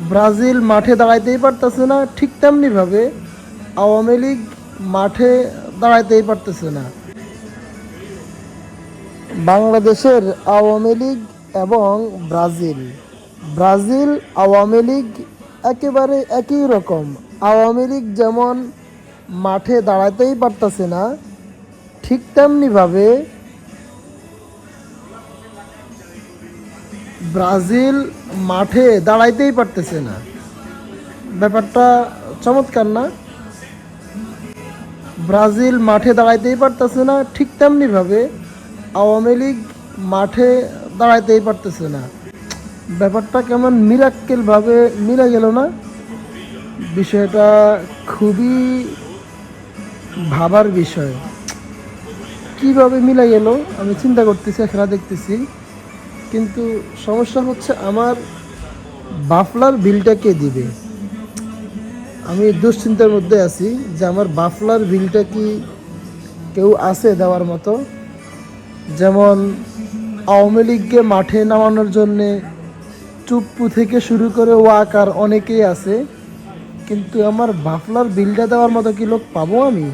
Brazil মাঠে দাঁড়াইতেই পারতেছে না, ঠিক তেমনিভাবে আওয়ামী লীগ মাঠে দাঁড়াইতেই পারতেছে না। বাংলাদেশের আওয়ামী লীগ এবং ব্রাজিল। ব্রাজিল, আওয়ামী লীগ একেবারে একই রকম। আওয়ামী লীগ যেমন মাঠে দাঁড়াতেই পারতেছে না, ঠিক তেমনিভাবে ব্রাজিল মাঠে দাঁড়াইতেই পারতেছে না। ব্যাপারটা চমৎকার না? ব্রাজিল মাঠে দাঁড়াইতেই পারতেছে না, ঠিক তেমনিভাবে আওয়ামী লীগ মাঠে দাঁড়াইতেই পারতেছে না। ব্যাপারটা কেমন মিরাক্কেলভাবে মিলে গেল না? বিষয়টা খুবই ভাবার বিষয়। কীভাবে মিলে গেল আমি চিন্তা করতেছি খেলা দেখতেছি। কিন্তু সমস্যা হচ্ছে আমার বাফলার বিলটা কে দিবে? আমি দুশ্চিন্তার মধ্যে আছি যে আমার বাফলার বিলটা কি কেউ আছে দেওয়ার মতো? যেমন আওয়ামী লীগকে মাঠে নামানোর জন্যে চুপ্পু থেকে শুরু করে ওয়াকার অনেকেই আছে, কিন্তু আমার বাফলার বিলটা দেওয়ার মতো কি লোক পাবো আমি?